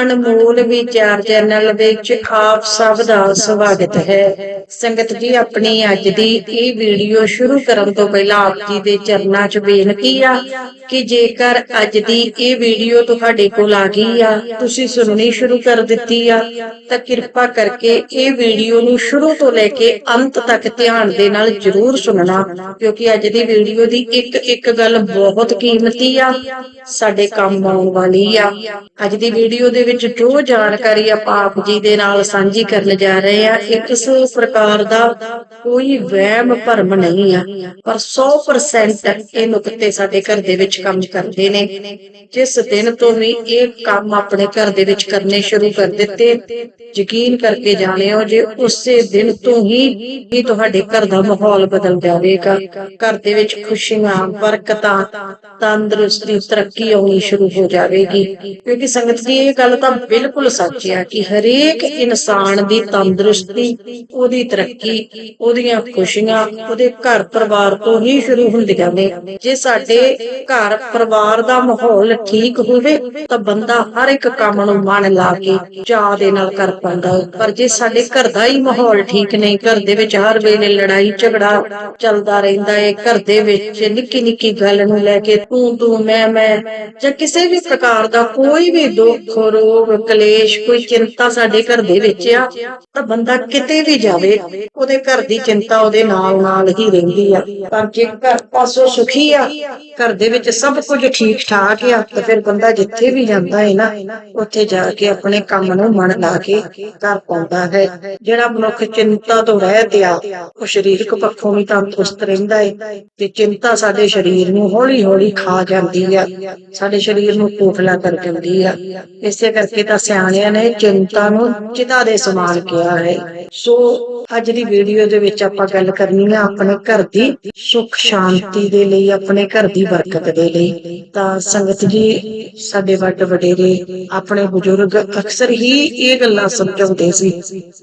ਅਨਮੋਲ ਵਿਚਾਰ ਚੈਨਲ ਵਿੱਚ ਆਪ ਸਭ ਦਾ ਸਵਾਗਤ ਹੈ। ਸੰਗਤ ਜੀ, ਆਪਣੀ ਅੱਜ ਦੀ ਇਹ ਵੀਡੀਓ ਸ਼ੁਰੂ ਕਰਨ ਤੋਂ ਪਹਿਲਾਂ ਆਪ ਜੀ ਦੇ ਚਰਨਾਂ 'ਚ ਬੇਨਤੀ ਆ ਕਿ ਜੇਕਰ ਅੱਜ ਦੀ ਇਹ ਵੀਡੀਓ ਤੁਹਾਡੇ ਕੋਲ ਆ ਗਈ ਆ, ਤੁਸੀਂ ਸੁਣਨੀ ਸ਼ੁਰੂ ਕਰ ਦਿੱਤੀ ਆ, ਤਾਂ ਕਿਰਪਾ ਕਰਕੇ ਇਹ ਵੀਡੀਓ ਨੂੰ ਸ਼ੁਰੂ ਤੋਂ ਲੈ ਕੇ ਅੰਤ ਤੱਕ ਧਿਆਨ ਦੇ ਨਾਲ ਜਰੂਰ ਸੁਣਨਾ, ਕਿਉਂਕਿ ਅੱਜ ਦੀ ਵੀਡੀਓ ਦੀ ਇੱਕ ਇੱਕ ਗੱਲ ਬਹੁਤ ਕੀਮਤੀ ਆ, ਸਾਡੇ ਕੰਮ ਆਉਣ ਵਾਲੀ ਆ। ਅੱਜ ਦੀ ਵੀਡੀਓ ਦੇ ਵਿੱਚ ਜੋ ਜਾਣਕਾਰੀ ਆਪਾਂ ਆਪ ਜੀ ਦੇ ਨਾਲ ਸਾਂਝੀ ਕਰਨ ਜਾ ਰਹੇ ਆ ਇਹ ਕਿਸੇ ਪ੍ਰਕਾਰ ਦਾ ਕੋਈ ਵਹਿਮ, ਭਰਮ ਨਹੀਂ ਆ। ਪਰ 100% ਇਹ ਨੁਕਤੇ ਸਾਡੇ ਘਰ ਦੇ ਵਿੱਚ ਕੰਮ ਕਰਦੇ ਨੇ। ਜਿਸ ਦਿਨ ਤੋਂ ਵੀ ਇਹ ਕੰਮ ਆਪਣੇ ਘਰ ਦੇ ਵਿੱਚ ਕਰਨੇ ਸ਼ੁਰੂ ਕਰ ਦਿੱਤੇ, ਯਕੀਨ ਕਰਕੇ ਜਾਣਿਓ ਜੇ ਉਸੇ ਦਿਨ ਤੋਂ ਹੀ ਹੀ ਤੁਹਾਡੇ ਘਰ ਦਾ ਮਾਹੌਲ ਬਦਲ ਜਾਵੇਗਾ। ਘਰ ਦੇ ਵਿੱਚ ਖੁਸ਼ੀਆਂ, ਬਰਕਤਾਂ, ਤੰਦਰੁਸਤੀ, ਤਰੱਕੀ ਆਉਣੀ ਸ਼ੁਰੂ ਹੋ ਜਾਵੇਗੀ। ਕਿਉਂਕਿ ਸੰਗਤ ਜੀ, ਇਹ ਗੱਲ ਤਾਂ ਬਿਲਕੁਲ ਸੱਚ ਹੈ ਕਿ ਹਰੇਕ ਇਨਸਾਨ ਦੀ ਤੰਦਰੁਸਤੀ, ਉਹਦੀ ਤਰੱਕੀ, ਉਹਦੀਆਂ ਖੁਸ਼ੀਆਂ, ਉਹਦੇ ਘਰ ਪਰਿਵਾਰ ਤੋਂ ਹੀ ਸ਼ੁਰੂ ਹੁੰਦੀਆਂ ਨੇ। ਜੇ ਸਾਡੇ ਘਰ ਪਰਿਵਾਰ ਦਾ ਮਾਹੌਲ ਠੀਕ ਹੋਵੇ, ਤਾਂ ਬੰਦਾ ਹਰ ਇੱਕ ਕੰਮ ਨੂੰ ਮਨ ਲਾ ਕੇ ਚਾਹ ਦੇ ਨਾਲ ਕਰ ਪਾਉਂਦਾ। ਪਰ ਜੇ ਸਾਡੇ ਘਰ ਦਾ ਹੀ ਮਾਹੌਲ ਠੀਕ ਨਹੀਂ, ਘਰ ਦੇ ਵਿੱਚ ਹਰ ਵੇਲੇ ਲੜਾਈ, ਝਗੜਾ ਚੱਲਦਾ ਰਹਿੰਦਾ ਹੈ ਘਰ ਦੇ ਵਿੱਚ ਨਿੱਕੀ ਨਿੱਕੀ ਗੱਲ ਨੂੰ ਲੈ ਕੇ ਤੂੰ ਤੂੰ ਮੈਂ ਮੈਂ ਜਾਂ ਕਿਸੇ ਵੀ ਪ੍ਰਕਾਰ ਦਾ ਕੋਈ ਵੀ ਦੁੱਖ ਰੋਗ ਕਲੇਸ਼, ਕੋਈ ਚਿੰਤਾ ਸਾਡੇ ਘਰ ਦੇ ਵਿੱਚ ਆ, ਤਾਂ ਬੰਦਾ ਕਿਤੇ ਵੀ ਜਾਵੇ, ਉਹਦੇ ਘਰ ਦੀ ਚਿੰਤਾ ਉਹਦੇ ਨਾਲ ਨਾਲ ਹੀ ਰਹਿੰਦੀ ਆ। ਪਰ ਜੇ ਘਰ ਪਾਸੋਂ ਸੁਖੀ ਆ, ਘਰ ਦੇ ਵਿੱਚ ਸਭ ਕੁਝ ਠੀਕ ਠਾਕ ਆ, ਤਾਂ ਫਿਰ ਬੰਦਾ ਜਿੱਥੇ ਵੀ ਜਾਂਦਾ ਹੈ ਨਾ, ਉੱਥੇ ਜਾ ਕੇ ਆਪਣੇ ਕੰਮ ਨੂੰ ਮਨ ਲਾ ਕੇ ਕਰ ਪਾਉਂਦਾ ਹੈ। ਜਿਹੜਾ ਮਨੁੱਖ ਚਿੰਤਾ ਤੋਂ ਰਹਿਤ ਆ ਉਹ ਸਰੀਰਕ ਪੱਖੋਂ ਵੀ ਤੰਦਰੁਸਤ ਰਹਿੰਦਾ ਹੈ ਤੇ ਚਿੰਤਾ ਸਾਡੇ ਸਰੀਰ ਨੂੰ ਹੌਲੀ ਹੌਲੀ ਖਾ ਜਾਂਦੀ ਆ, ਸਾਡੇ ਸਰੀਰ ਨੂੰ ਕੋਖਲਾ ਕਰ ਜਾਂਦੀ ਆ। ਇਸੇ ਕਰਕੇ ਤਾਂ ਸਿਆਣਿਆਂ ਨੇ ਚਿੰਤਾ ਨੂੰ ਚਿਤਾ ਦੇ ਸਮਾਨ ਕਿਹਾ ਹੈ। ਸੋ ਅੱਜ ਦੀ ਵੀਡੀਓ ਦੇ ਵਿੱਚ ਆਪਾਂ ਗੱਲ ਕਰਨੀ ਆ ਆਪਣੇ ਘਰ ਦੀ ਸੁਖ ਸ਼ਾਂਤੀ ਦੇ ਲਈ, ਆਪਣੇ ਘਰ ਦੀ ਬਰਕਤ ਦੇ ਲਈ। ਤਾਂ ਸੰਗਤ ਜੀ, ਸਾਡੇ ਵੱਡ ਵਡੇਰੇ, ਆਪਣੇ ਬਜ਼ੁਰਗ ਅਕਸਰ ਹੀ ਇਹ ਗੱਲਾਂ ਸਮਝਾਉਂਦੇ ਸੀ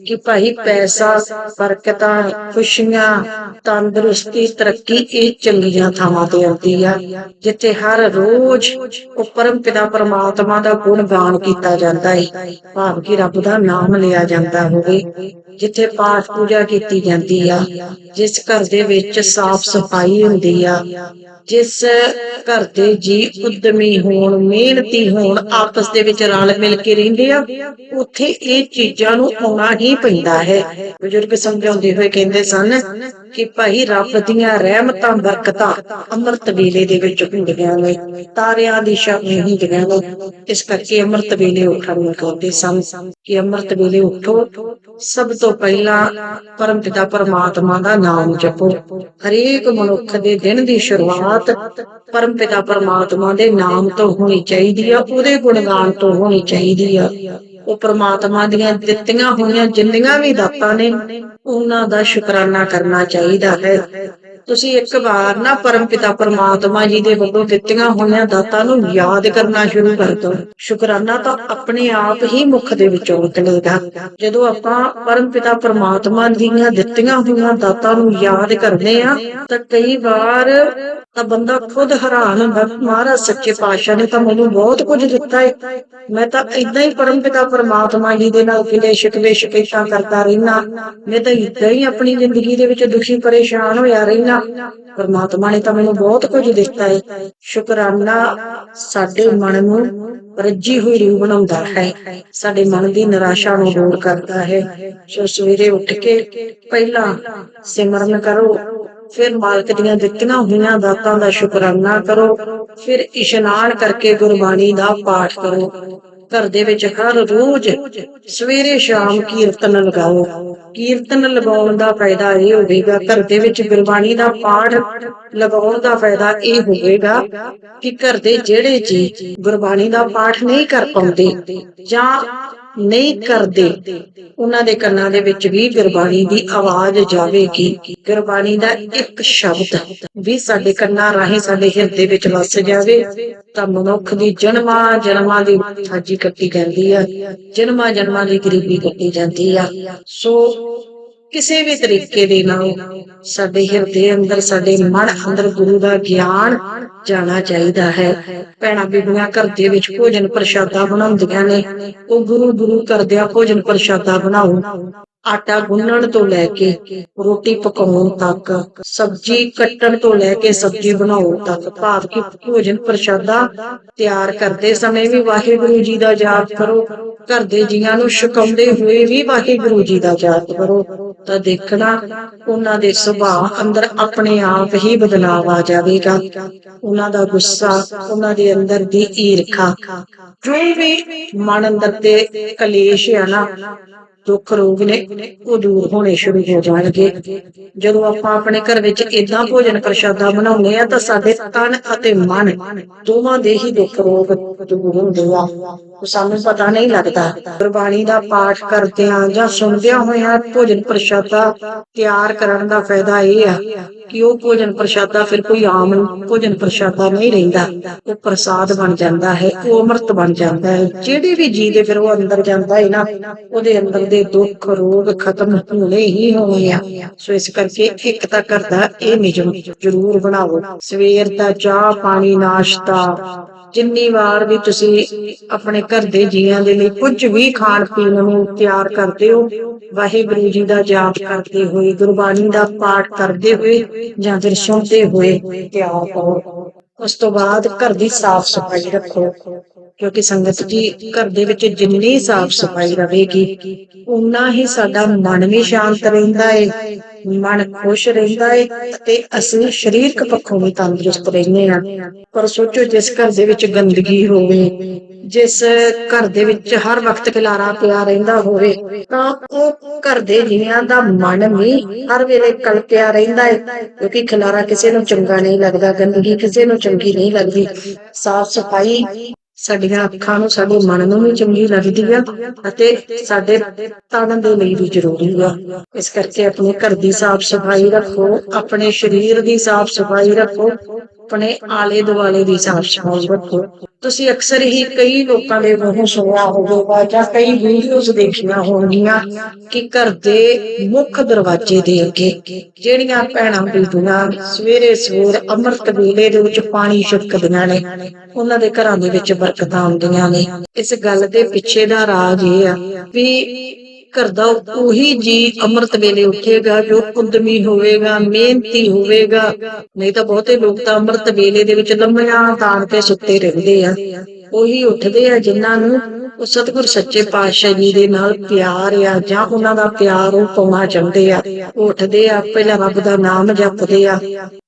ਕਿ ਭਾਈ ਪੈਸਾ, ਬਰਕਤਾਂ, ਖੁਸ਼ੀਆਂ, ਤੰਦਰੁਸਤੀ, ਤਰੱਕੀ ਇਹ ਚੰਗੀਆਂ ਥਾਵਾਂ ਤੇ ਆਉਂਦੀ ਆ, ਜਿੱਥੇ ਹਰ ਰੋਜ਼ ਉਹ ਪਰਮ ਪਿਤਾ ਪਰਮਾਤਮਾ ਦਾ ਗੁਣ ਗੁਣਗਾਨ ਕੀਤਾ ਜਾਂਦਾ ਹੈ ਭਾਵ ਕਿ ਰੱਬ ਦਾ ਨਾਮ ਲਿਆ ਜਾਂਦਾ ਹੋਵੇ, ਜਿੱਥੇ ਪਾਠ ਪੂਜਾ ਕੀਤੀ ਜਾਂਦੀ ਆ, ਜਿਸ ਘਰ ਦੇ ਵਿੱਚ ਸਾਫ਼ ਸਫ਼ਾਈ ਹੁੰਦੀ ਆ। ਜਿਸ ਘਰ ਦੇ ਜੀ ਉਦਮੀ ਹੋਣ, ਮਿਹਨਤੀ ਹੋਣ, ਆਪਸ ਦੇ ਵਿੱਚ ਰਲ ਮਿਲ ਕੇ ਰਹਿੰਦੇ ਆ, ਉੱਥੇ ਇਹ ਚੀਜ਼ਾਂ ਨੂੰ ਆਉਣਾ ਹੀ ਪੈਂਦਾ ਹੈ। ਬਜ਼ੁਰਗ ਸਮਝਾਉਂਦੇ ਹੋਏ ਕਹਿੰਦੇ ਸਨ ਕਿ ਭਾਈ ਰੱਬ ਦੀਆਂ ਰਹਿਮਤਾਂ, ਬਰਕਤਾਂ ਅੰਮ੍ਰਿਤ ਵੇਲੇ ਦੇ ਵਿੱਚ ਹੁੰਦੀਆਂ ਨੇ, ਤਾਰਿਆਂ ਦੀ ਸ਼ਾਮੀ ਹੁੰਦੀਆਂ ਨੇ। ਇਸ ਕਰਕੇ ਅੰਮ੍ਰਿਤ ਵੇਲੇ ਉੱਠਣ ਨੂੰ ਕਹਿੰਦੇ ਸਨ ਕਿ ਅੰਮ੍ਰਿਤ ਵੇਲੇ ਉੱਠੋ, ਸਭ ਤੋਂ ਪਹਿਲਾਂ ਪਰਮ ਪਿਤਾ ਪਰਮਾਤਮਾ ਦਾ ਨਾਮ ਜਪੋ। ਹਰੇਕ ਮਨੁੱਖ ਦੇ ਦਿਨ ਦੀ ਸ਼ੁਰੂਆਤ ਪਰਮ ਪਿਤਾ ਪਰਮਾਤਮਾ ਦੇ ਨਾਮ ਤੋਂ ਹੋਣੀ ਚਾਹੀਦੀ ਆ, ਉਹਦੇ ਗੁਣਗਾਨ ਤੋਂ ਹੋਣੀ ਚਾਹੀਦੀ ਆ। ਉਹ ਪ੍ਰਮਾਤਮਾ ਦੀਆਂ ਦਿੱਤੀਆਂ ਹੋਈਆਂ ਜਿੰਨੀਆਂ ਵੀ ਦਾਤਾਂ ਨੇ, ਉਹਨਾਂ ਦਾ ਸ਼ੁਕਰਾਨਾ ਕਰਨਾ ਚਾਹੀਦਾ ਹੈ। ਤੁਸੀਂ ਇੱਕ ਵਾਰ ਨਾ ਪਰਮਪਿਤਾ ਪਰਮਾਤਮਾ ਜੀ ਦੇ ਵੱਲੋਂ ਦਿੱਤੀਆਂ ਹੋਈਆਂ ਦਾਤਾਂ ਨੂੰ ਯਾਦ ਕਰਨਾ ਸ਼ੁਰੂ ਕਰ ਦਿਓ। ਸ਼ੁਕਰਾਨਾ ਤਾਂ ਆਪਣੇ ਆਪ ਹੀ ਮੁਖ ਦੇ ਵਿੱਚੋਂ ਨਿਕਲੇਗਾ ਜਦੋਂ ਆਪਾਂ ਪਰਮਪਿਤਾ ਪਰਮਾਤਮਾ ਦੀਆਂ ਦਿੱਤੀਆਂ ਹੋਈਆਂ ਦਾਤਾਂ ਨੂੰ ਯਾਦ ਕਰਦੇ ਆ ਤਾਂ ਕਈ ਵਾਰ ਤਾਂ ਬੰਦਾ ਖੁਦ ਹੈਰਾਨ ਹੁੰਦਾ ਮਹਾਰਾਜ ਸੱਚੇ ਪਾਤਸ਼ਾਹ ਨੇ ਤਾਂ ਮੈਨੂੰ ਬਹੁਤ ਕੁਝ ਦਿੱਤਾ ਹੈ ਮੈਂ ਤਾਂ ਇਦਾਂ ਹੀ ਪਰਮਪਿਤਾ ਪਰਮਾਤਮਾ ਜੀ ਦੇ ਨਾਲ ਕਿਲੇ ਸ਼ਿਕਵੇ ਸ਼ਿਕਾਇਤਾਂ ਕਰਦਾ ਰਹਿਣਾ ਮੈਂ ਤਾਂ ਇਦਾਂ ਹੀ ਆਪਣੀ ਜ਼ਿੰਦਗੀ ਦੇ ਵਿੱਚ ਦੁਖੀ ਪਰੇਸ਼ਾਨ ਹੋਇਆ ਰਹਿਣਾ ਪਰਮਾਤਮਾ ਨੇ ਤਾਂ ਮੈਨੂੰ ਬਹੁਤ ਕੁਝ ਦਿੱਤਾ ਹੈ ਸ਼ੁਕਰਾਨਾ ਸਾਡੇ ਮਨ ਨੂੰ ਰੱਜੀ ਹੋਈ ਰੂਹ ਬਣਾਉਂਦਾ ਹੈ। ਸਾਡੇ ਮਨ ਦੀ ਨਿਰਾਸ਼ਾ ਨੂੰ ਦੂਰ ਕਰਦਾ ਹੈ। ਸੋ ਸਵੇਰੇ ਉੱਠ ਕੇ ਪਹਿਲਾਂ ਸਿਮਰਨ ਕਰੋ। ਫਿਰ ਮਾਲਕ ਦੀਆਂ ਦਿੱਤੀਆਂ ਹੋਈਆਂ ਦਾਤਾਂ ਦਾ ਸ਼ੁਕਰਾਨਾ ਕਰੋ। ਫਿਰ ਇਸ਼ਨਾਨ ਕਰਕੇ ਗੁਰਬਾਣੀ ਦਾ ਪਾਠ ਕਰੋ। ਘਰ ਦੇ ਵਿੱਚ ਹਰ ਰੋਜ਼ ਸਵੇਰੇ ਸ਼ਾਮ ਕੀਰਤਨ ਲਗਾਓ। ਕੀਰਤਨ ਲਗਾਉਣ ਦਾ ਫਾਇਦਾ ਇਹ ਹੋਵੇਗਾ, ਘਰ ਦੇ ਵਿੱਚ ਗੁਰਬਾਣੀ ਦਾ ਪਾਠ ਲਗਾਉਣ ਦਾ ਫਾਇਦਾ ਇਹ ਹੋਵੇਗਾ ਕਿ ਘਰ ਦੇ ਜਿਹੜੇ ਜੀ ਗੁਰਬਾਣੀ ਦਾ ਪਾਠ ਨਹੀਂ ਕਰ ਪਾਉਂਦੇ ਜਾਂ ਨਹੀਂ ਕਰਦੇ। ਉਹਨਾਂ ਦੇ ਕੰਨਾਂ ਦੇ ਵਿੱਚ ਵੀ ਗੁਰਬਾਣੀ ਦੀ ਆਵਾਜ਼ ਜਾਵੇਗੀ। ਗੁਰਬਾਣੀ ਦਾ ਇੱਕ ਸ਼ਬਦ ਵੀ ਸਾਡੇ ਕੰਨਾਂ ਰਾਹੀਂ ਸਾਡੇ ਹਿਰਦੇ ਵਿੱਚ ਵਸ ਜਾਵੇ, ਤਾਂ ਮਨੁੱਖ ਦੀ ਜਨਮਾਂ ਜਨਮਾਂ ਦੀ ਹਾਜੀ ਕੱਟੀ ਜਾਂਦੀ ਆ, ਜਨਮਾਂ ਜਨਮਾਂ ਦੀ ਗਰੀਬੀ ਕੱਟੀ ਜਾਂਦੀ ਆ। ਸੋ ਕਿਸੇ ਵੀ ਤਰੀਕੇ ਦੇ ਨਾਲ ਸਾਡੇ ਹਿਰਦੇ ਅੰਦਰ, ਸਾਡੇ ਮਨ ਅੰਦਰ ਗੁਰੂ ਦਾ ਗਿਆਨ ਜਾਣਾ ਚਾਹੀਦਾ ਹੈ। ਭੈਣਾਂ ਬੀਬੀਆਂ ਘਰ ਦੇ ਵਿੱਚ ਭੋਜਨ ਪ੍ਰਸ਼ਾਦਾ ਬਣਾਉਂਦੀਆਂ ਨੇ। ਉਹ ਗੁਰੂ ਗੁਰੂ ਕਰਦਿਆਂ ਭੋਜਨ ਪ੍ਰਸ਼ਾਦਾ ਬਣਾਓ ਆਟਾ ਗੁੰਨਣ ਤੋਂ ਲੈ ਕੇ ਰੋਟੀ ਪਕਾਉਣ ਤੱਕ, ਸਬਜ਼ੀ ਕੱਟਣ ਤੋਂ ਲੈ ਕੇ ਸਬਜ਼ੀ ਬਣਾਉਣ ਤੱਕ, ਭਾਵ ਕਿ ਭੋਜਨ ਪ੍ਰਸ਼ਾਦਾ ਤਿਆਰ ਕਰਦੇ ਸਮੇਂ ਵੀ ਵਾਹਿਗੁਰੂ ਜੀ ਦਾ ਯਾਦ ਕਰੋ। ਘਰ ਦੇ ਜੀਆਂ ਨੂੰ ਛਕਾਉਂਦੇ ਹੋਏ ਵੀ ਵਾਹਿਗੁਰੂ ਜੀ ਦਾ ਜਾਪ ਕਰੋ। ਤਾਂ ਦੇਖਣਾ, ਉਹਨਾਂ ਦੇ ਸੁਭਾਅ ਅੰਦਰ ਆਪਣੇ ਆਪ ਹੀ ਬਦਲਾਵ ਆ ਜਾਵੇਗਾ। ਉਹਨਾਂ ਦਾ ਗੁੱਸਾ, ਉਹਨਾਂ ਦੇ ਅੰਦਰ ਦੀ ਈਰਖਾ, ਜੋ ਵੀ ਮਨ ਅੰਦਰ ਤੇ ਕਲੇਸ਼ ਆ ਨਾ ਦੁੱਖ ਰੋਗ ਨੇ, ਉਹ ਦੂਰ ਹੋਣੇ ਸ਼ੁਰੂ ਹੋ ਜਾਣਗੇ। ਜਦੋਂ ਆਪਾਂ ਆਪਣੇ ਘਰ ਵਿੱਚ ਇਦਾਂ ਭੋਜਨ ਪ੍ਰਸ਼ਾਦਾ ਬਣਾਉਂਦੇ ਆ ਤਾਂ ਸਾਡੇ ਤਨ ਅਤੇ ਮਨ ਦੋਵਾਂ ਦੇ ਹੀ ਦੁੱਖ ਰੋਗ ਦੂਰ ਹੁੰਦੇ ਆ। ਸਾਨੂੰ ਪਤਾ ਨਹੀਂ ਲੱਗਦਾ। ਗੁਰਬਾਣੀ ਦਾ ਪਾਠ ਕਰਦਿਆਂ ਜਾਂ ਸੁਣਦਿਆਂ ਹੋਇਆਂ ਭੋਜਨ ਪ੍ਰਸ਼ਾਦਾ ਤਿਆਰ ਕਰਨ ਦਾ ਫਾਇਦਾ ਇਹ ਆ ਕਿ ਉਹ ਭੋਜਨ ਪ੍ਰਸ਼ਾਦਾ ਫਿਰ ਕੋਈ ਆਮ ਭੋਜਨ ਪ੍ਰਸ਼ਾਦਾ ਨਹੀਂ ਰਹਿੰਦਾ। ਉਹ ਪ੍ਰਸਾਦ ਬਣ ਜਾਂਦਾ ਹੈ, ਉਹ ਅੰਮ੍ਰਿਤ ਬਣ ਜਾਂਦਾ ਹੈ। ਜਿਹੜੇ ਵੀ ਜੀ ਦੇ ਫਿਰ ਉਹ ਅੰਦਰ ਜਾਂਦਾ ਹੈ ਨਾ, ਉਹਦੇ ਅੰਦਰ ਦੇ ਦੁੱਖ ਰੋਗ ਖਤਮ ਹੋਣੇ ਹੀ ਹੋਣੇ ਆ। ਸੋ ਇਸ ਕਰਕੇ ਇੱਕ ਤਾਂ ਕਰਦਾ ਇਹ ਨਿਯਮ ਜ਼ਰੂਰ ਬਣਾਓ। ਸਵੇਰ ਦਾ ਚਾਹ ਪਾਣੀ ਨਾਸ਼ਤਾ। ਜਿੰਨੀ ਵਾਰ ਵੀ ਤੁਸੀਂ ਆਪਣੇ ਘਰ ਦੇ ਜੀਆਂ ਦੇ ਲਈ ਕੁਝ ਵੀ ਖਾਣ ਪੀਣ ਨੂੰ ਤਿਆਰ ਕਰਦੇ ਹੋ, ਵਾਹਿਗੁਰੂ ਜੀ ਦਾ ਜਾਪ ਕਰਦੇ ਹੋਏ, ਗੁਰਬਾਣੀ ਦਾ ਪਾਠ ਕਰਦੇ ਹੋਏ ਜਾਂ ਫਿਰ ਸੁਣਦੇ ਹੋਏ ਤਿਆਰ ਕਰੋ ਉਸ ਤੋਂ ਬਾਅਦ ਘਰ ਦੀ ਸਾਫ਼ ਸਫ਼ਾਈ ਰੱਖੋ। ਕਿਉਂਕਿ ਸੰਗਤ ਜੀ ਘਰ ਦੇ ਵਿੱਚ ਜਿੰਨੀ ਸਾਫ਼ ਸਫ਼ਾਈ ਰਹੇਗੀ ਉਨਾ ਹੀ ਸਾਡਾ ਮਨ ਵੀ ਸ਼ਾਂਤ ਰਹਿੰਦਾ ਹੈ ਮਨ ਖੁਸ਼ ਰਹਿੰਦਾ ਹੈ ਤੇ ਅਸੀਂ ਸਰੀਰਕ ਪੱਖੋਂ ਵੀ ਤੰਦਰੁਸਤ ਰਹਿੰਦੇ ਹਾਂ। ਪਰ ਸੋਚੋ ਜਿਸ ਘਰ ਦੇ ਵਿੱਚ ਗੰਦਗੀ ਹੋਵੇ, ਜਿਸ ਘਰ ਦੇ ਵਿੱਚ ਹਰ ਵਕਤ ਖਿਲਾਰਾ ਪਿਆ ਰਹਿੰਦਾ ਹੋਵੇ, ਤਾਂ ਉਹ ਘਰ ਦੇ ਜੀਆਂ ਦਾ ਮਨ ਵੀ ਹਰ ਵੇਲੇ ਕਲਪਿਆ ਰਹਿੰਦਾ ਹੈ ਕਿਉਂਕਿ ਖਿਲਾਰਾ ਕਿਸੇ ਨੂੰ ਚੰਗਾ ਨਹੀਂ ਲੱਗਦਾ, ਗੰਦਗੀ ਕਿਸੇ ਨੂੰ ਚੰਗੀ ਨਹੀਂ ਲੱਗਦੀ। ਸਾਫ਼ ਸਫ਼ਾਈ ਸਾਡੀਆਂ ਅੱਖਾਂ ਨੂੰ ਸਾਡੇ ਮਨ ਨੂੰ ਵੀ ਚੰਗੀ ਲੱਗਦੀ ਆ ਅਤੇ ਸਾਡੇ ਤਨ ਦੇ ਲਈ ਵੀ ਜ਼ਰੂਰੀ ਆ। ਇਸ ਕਰਕੇ ਆਪਣੇ ਘਰ ਦੀ ਸਾਫ਼ ਸਫ਼ਾਈ ਰੱਖੋ, ਆਪਣੇ ਸਰੀਰ ਦੀ ਸਾਫ਼ ਸਫ਼ਾਈ ਰੱਖੋ ਆਪਣੇ ਆਲੇ ਦੁਆਲੇ ਦੀ ਸਾਫ਼ ਸਫ਼ਾਈ ਰੱਖੋ। ਤੁਸੀਂ ਅਕਸਰ ਹੀ ਕਈ ਲੋਕਾਂ ਦੇ ਮੂੰਹੋਂ ਸੁਣਿਆ ਹੋਵੇਗਾ ਜਾਂ ਕਈ ਵੀਡੀਓਜ਼ ਦੇਖੀਆਂ ਹੋਣਗੀਆਂ ਕਿ ਘਰ ਦੇ ਮੁੱਖ ਦਰਵਾਜ਼ੇ ਦੇ ਅੱਗੇ ਜਿਹੜੀਆਂ ਭੈਣਾਂ ਬੀਬੀਆਂ ਸਵੇਰੇ ਸਵੇਰ ਅੰਮ੍ਰਿਤ ਵੇਲੇ ਦੇ ਵਿੱਚ ਪਾਣੀ ਛਿੜਕਦੀਆਂ ਨੇ, ਉਹਨਾਂ ਦੇ ਘਰਾਂ ਦੇ ਵਿੱਚ ਬਰਕਤਾਂ ਆਉਂਦੀਆਂ ਨੇ। ਇਸ ਗੱਲ ਦੇ ਪਿੱਛੇ ਦਾ ਰਾਜ ਇਹ ਆ ਵੀ ਘਰ ਦਾ ਉਹੀ ਜੀ ਅੰਮ੍ਰਿਤ ਵੇਲੇ ਉੱਠੇਗਾ, ਜੋ ਉਦਮੀ ਹੋਵੇਗਾ, ਮਿਹਨਤੀ ਹੋਵੇਗਾ। ਨਹੀਂ ਤਾਂ ਬਹੁਤੇ ਲੋਕ ਤਾਂ ਅੰਮ੍ਰਿਤ ਵੇਲੇ ਦੇ ਵਿੱਚ ਲੰਮੀਆਂ ਤਾਣ ਕੇ ਸੁੱਤੇ ਰਹਿੰਦੇ ਆ। ਉਹੀ ਉੱਠਦੇ ਆ ਜਿਨ੍ਹਾਂ ਨੂੰ ਉਹ ਸਤਿਗੁਰ ਸੱਚੇ ਪਾਤਸ਼ਾਹ ਜੀ ਦੇ ਨਾਲ ਪਿਆਰ ਆ, ਜਾਂ ਉਹਨਾਂ ਦਾ ਪਿਆਰ ਉਹ ਪਾਉਣਾ ਚਾਹੁੰਦੇ ਆ। ਉਹ ਉੱਠਦੇ ਆ, ਪਹਿਲਾਂ ਰੱਬ ਦਾ ਨਾਮ ਜਪਦੇ ਆ।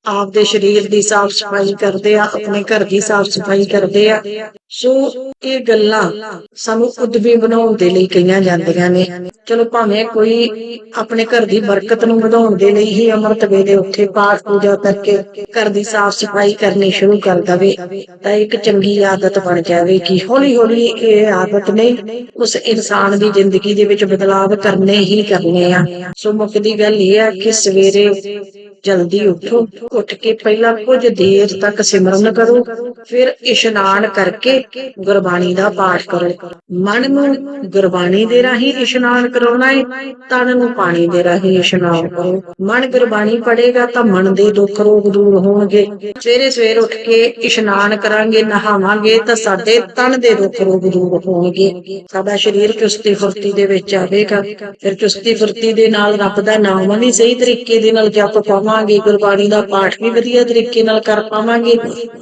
ਆਪਦੇ ਸਰੀਰ ਦੀ ਸਾਫ਼ ਸਫ਼ਾਈ ਕਰਦੇ ਆ, ਆਪਣੇ ਘਰ ਦੀ ਸਾਫ਼ ਸਫ਼ਾਈ ਕਰਦੇ ਆ। ਸੋ ਇਹ ਗੱਲਾਂ ਸਾਨੂੰ ਉਦਮੀ ਬਣਾਉਣ ਦੇ ਲਈ ਕਹੀਆਂ ਜਾਂਦੀਆਂ ਨੇ। ਚਲੋ ਭਾਵੇਂ ਕੋਈ ਆਪਣੇ ਘਰ ਦੀ ਬਰਕਤ ਨੂੰ ਵਧਾਉਣ ਦੇ ਲਈ ਹੀ ਅੰਮ੍ਰਿਤ ਵੇਲੇ ਉੱਥੇ ਪਾਠ ਪੂਜਾ ਕਰਕੇ ਘਰ ਦੀ ਸਾਫ਼ ਸਫ਼ਾਈ ਕਰਨੀ ਸ਼ੁਰੂ ਕਰ ਦਵੇ, ਤਾਂ ਇੱਕ ਚੰਗੀ ਆਦਤ ਬਣ ਜਾਵੇਗੀ ਹੌਲੀ ਹੌਲੀ ਇਹ ਆਦਤ ਨੇ ਉਸ ਇਨਸਾਨ ਦੀ ਜ਼ਿੰਦਗੀ ਦੇ ਵਿੱਚ ਬਦਲਾਵ ਕਰਨੇ ਹੀ ਕਰਨੇ ਆ। ਸੋ ਮੁੱਖ ਦੀ ਗੱਲ ਇਹ ਆ ਕਿ ਸਵੇਰੇ ਜਲਦੀ ਉੱਠੋ, ਉੱਠ ਕੇ ਪਹਿਲਾਂ ਕੁਝ ਦੇਰ ਤੱਕ ਸਿਮਰਨ ਕਰੋ, ਫਿਰ ਇਸ਼ਨਾਨ ਕਰਕੇ ਗੁਰਬਾਣੀ ਦਾ ਪਾਠ ਕਰੋ। ਮਨ ਨੂੰ ਗੁਰਬਾਣੀ ਦੇ ਰਾਹੀਂ ਇਸ਼ਨਾਨ ਕਰਾਉਣਾ ਹੈ ਤਨ ਨੂੰ ਪਾਣੀ ਦੇ ਰਾਹੀਂ ਇਸ਼ਨਾਨ ਕਰੋ। ਮਨ ਗੁਰਬਾਣੀ ਪੜੇਗਾ ਤਾਂ ਮਨ ਦੇ ਦੁੱਖ ਰੋਗ ਦੂਰ ਹੋਣਗੇ। ਸਵੇਰੇ ਸਵੇਰ ਉੱਠ ਕੇ ਇਸ਼ਨਾਨ ਕਰਾਂਗੇ, ਨਹਾਵਾਂਗੇ ਤਾਂ ਸਾਡੇ ਤਨ ਦੇ ਦੁੱਖ ਰੋਗ ਦੂਰ ਹੋਣਗੇ। ਸਾਡਾ ਸਰੀਰ ਚੁਸਤੀ ਫੁਰਤੀ ਦੇ ਵਿੱਚ ਆਵੇਗਾ। ਫਿਰ ਚੁਸਤੀ ਫੁਰਤੀ ਦੇ ਨਾਲ ਰੱਬ ਦਾ ਨਾਮ ਵੀ ਸਹੀ ਤਰੀਕੇ ਦੇ ਨਾਲ ਜਪ ਪਾਵਾਂਗੇ, ਗੁਰਬਾਣੀ ਦਾ ਪਾਠ ਵੀ ਵਧੀਆ ਤਰੀਕੇ ਨਾਲ ਕਰ ਪਾਵਾਂਗੇ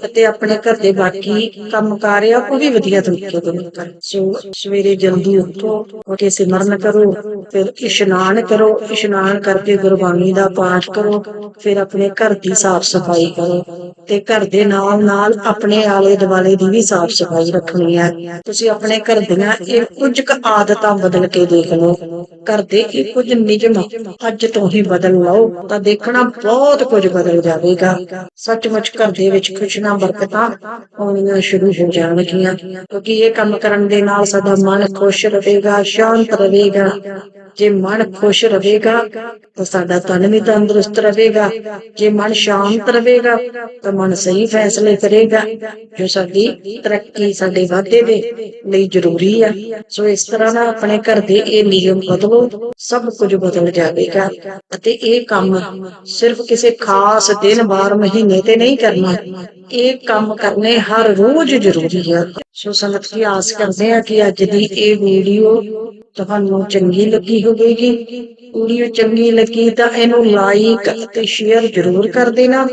ਅਤੇ ਆਪਣੇ ਘਰ ਦੇ ਬਾਕੀ ਕੰਮ ਕਾਰ ਆ, ਉਹ ਵੀ ਵਧੀਆ ਤਰੀਕੇ ਦੇ ਕਰ। ਸੋ ਸਵੇਰੇ ਜਲਦੀ ਉੱਠੋ, ਉੱਠ ਸਿਮਰਨ ਕਰੋ, ਫਿਰ ਇਸ਼ਨਾਨ ਕਰੋ, ਇਸ਼ਨਾਨ ਕਰਕੇ ਗੁਰਬਾਣੀ ਦਾ ਪਾਠ ਕਰੋ, ਫਿਰ ਆਪਣੇ ਘਰ ਦੀ ਸਾਫ਼ ਸਫ਼ਾਈ ਕਰੋ ਤੇ ਘਰ ਦੇ ਨਾਲ ਨਾਲ ਆਪਣੇ ਆਲੇ ਦੁਆਲੇ ਦੀ ਵੀ ਸਾਫ਼ ਸਫ਼ਾਈ ਰੱਖਣੀ ਹੈ। ਤੁਸੀਂ ਆਪਣੇ ਘਰ ਦੀਆਂ ਇਹ ਕੁਝ ਕੁ ਆਦਤਾਂ ਬਦਲ ਕੇ ਦੇਖ ਲਓ। ਘਰ ਦੇ ਇਹ ਕੁਝ ਨਿਯਮ ਅੱਜ ਤੋਂ ਹੀ ਬਦਲ ਲਓ ਤਾਂ ਦੇਖਣਾ ਬਹੁਤ ਕੁਝ ਬਦਲ ਜਾਵੇਗਾ। ਸੱਚਮੁੱਚ ਘਰ ਦੇ ਵਿੱਚ ਖੁਸ਼ੀਆਂ ਬਰਕਤਾਂ ਆਉਣੀਆਂ ਸ਼ੁਰੂ ਹੋ ਜਾਣਗੀਆਂ, ਕਿਉਂਕਿ ਇਹ ਕੰਮ ਕਰਨ ਦੇ ਨਾਲ ਸਾਡਾ ਮਨ ਖੁਸ਼ ਰਹੇਗਾ, ਸ਼ਾਂਤ ਰਹੇਗਾ। ਜੇ ਮਨ ਖੁਸ਼ ਰਹੇਗਾ, ਤਾਂ ਸਾਡਾ ਤਨ ਵੀ ਤੰਦਰੁਸਤ ਰਹੇਗਾ। ਜੇ ਮਨ ਸ਼ਾਂਤ ਰਹੇਗਾ, ਤਾਂ ਮਨ ਸਹੀ ਫੈਸਲੇ ਕਰੇਗਾ। ਜੋ ਸਾਡੀ ਤਰੱਕੀ ਸਾਡੇ ਵਾਧੇ ਦੇ ਲਈ ਜ਼ਰੂਰੀ ਆ। ਸੋ ਇਸ ਤਰ੍ਹਾਂ ਨਾਲ ਆਪਣੇ ਘਰ ਦੇ ਇਹ ਨਿਯਮ ਬਦਲੋ, ਸਭ ਕੁਝ ਬਦਲ ਜਾਵੇਗਾ। ਅਤੇ ਇਹ ਕੰਮ ਸਿਰਫ ਕਿਸੇ ਖਾਸ ਦਿਨ, ਵਾਰ, ਮਹੀਨੇ ਤੇ ਨਹੀਂ ਕਰਨਾ। ਇਹ ਕੰਮ ਕਰਨੇ ਹਰ ਰੋਜ਼ ਜ਼ਰੂਰੀ ਆ। ਸੋ ਸੰਗਤ ਜੀ, ਆਸ ਕਰਦੇ ਆ ਕਿ ਅੱਜ ਦੀ ਇਹ ਵੀਡੀਓ ਤੁਹਾਨੂੰ ਚੰਗੀ ਲੱਗੀ ਹੋਵੇਗੀ। ਵੀਡੀਓ ਚੰਗੀ ਲੱਗੀ ਤਾਂ ਇਹਨੂੰ ਲਾਈਕ ਅਤੇ ਸ਼ੇਅਰ ਜ਼ਰੂਰ ਕਰ ਦੇਣਾ।